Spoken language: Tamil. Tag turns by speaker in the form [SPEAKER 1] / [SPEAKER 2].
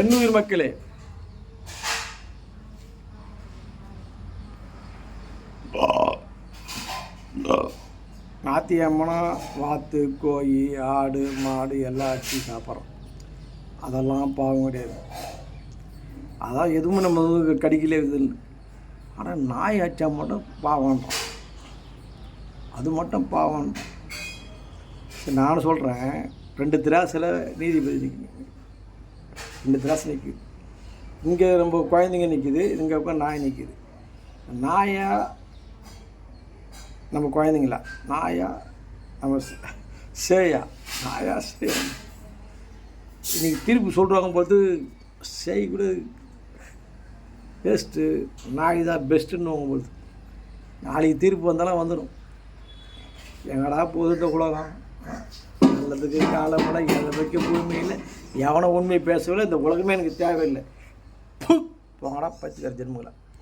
[SPEAKER 1] எண்ணுயிர் மக்களே. நாத்தியம்மனா வாத்து கோழி ஆடு மாடு எல்லாம் அடிச்சு சாப்பிட்றோம். அதெல்லாம் பாவம் கிடையாது. அதான் எதுவுமே நம்ம கடிக்கலே இது இல்லை ஆனால் நாய் அடித்தா மட்டும் பாவம்ன்றோம் அது மட்டும் பாவம். சரி நானும் சொல்கிறேன் ரெண்டு திராசில் நீதிபதி நிற்குது ரெண்டு திராசு நிற்குது இங்கே நம்ம குழந்தைங்க நிற்குது இங்கே உட்காந்து நாய் நிற்குது நாயா நம்ம குழந்தைங்களா? நாயா நம்ம சேயா? நாயா சேயா? இன்றைக்கி திருப்பி சொல்கிறாங்க பார்த்து சேய் கூட பெஸ்ட்டு நாய் தான் பெஸ்ட்டுன்னு போது நாளைக்கு தீர்ப்பு வந்தாலும் வந்துடும் எங்கடா போகுது உலகம்? நல்லதுக்கு காலமட எதற்கு பூமியில் எவனை உண்மை பேசவில்லை. இந்த உலகமே எனக்கு தேவையில்லை. போனால் போங்கடா பச்சை ஜென்மங்களா?